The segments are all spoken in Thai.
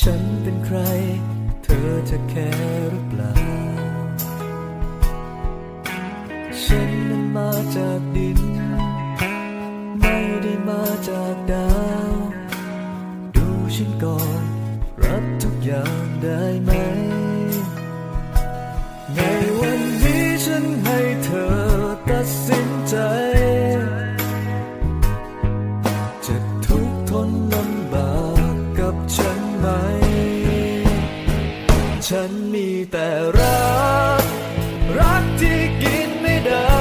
ฉันเป็นใคร เธอจะแค่หรือเปล่า ฉันนั้นมาจากดิน ไม่ได้มาจากดาว ดูฉันก่อน รับทุกอย่างได้ไหม ฉันมีแต่รัก รักที่กินไม่ได้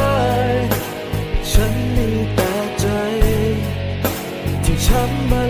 ฉันมีแต่ใจ ที่ช้ำมา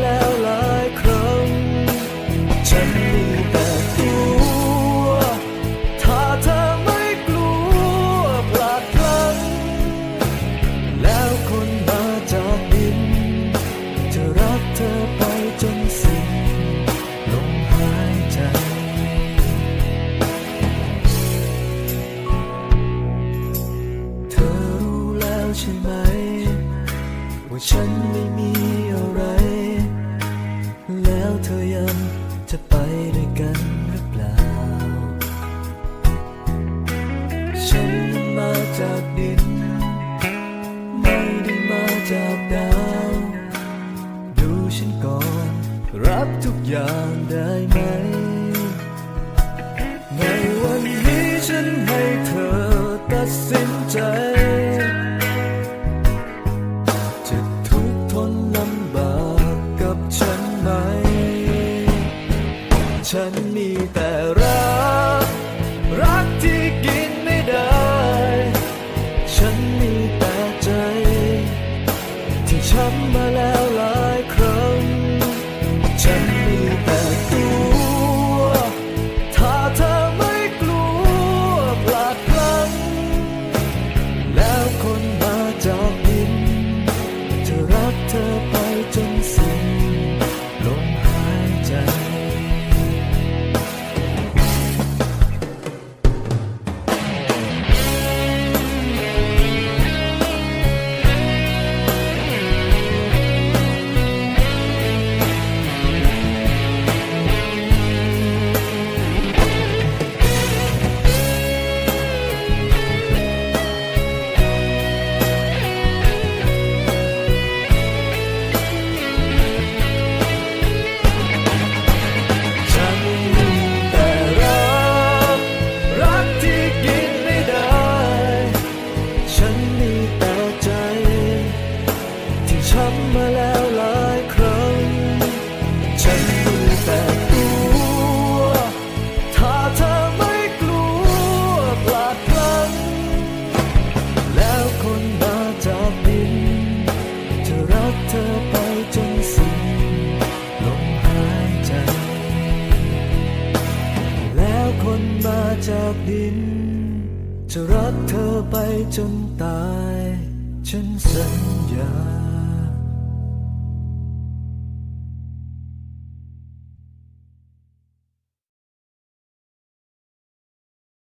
ฉันไม่มีอะไร แล้วเธอยังจะไปด้วยกันหรือเปล่า ฉันมาจากดิน ไม่ได้มาจากดาว ดูฉันก่อน รับทุกอย่างได้ไหม ฉันมีแต่ ช้ำมาแล้วหลายครั้ง ฉันมีแต่กลัว ถ้าเธอไม่กลัวพลาดพลั้งแล้วคนมาจากดิน จะรักเธอไปจนสิ้นลมหายใจ แล้วคนมาจากดิน จะรักเธอไปจนตาย ฉันสัญญา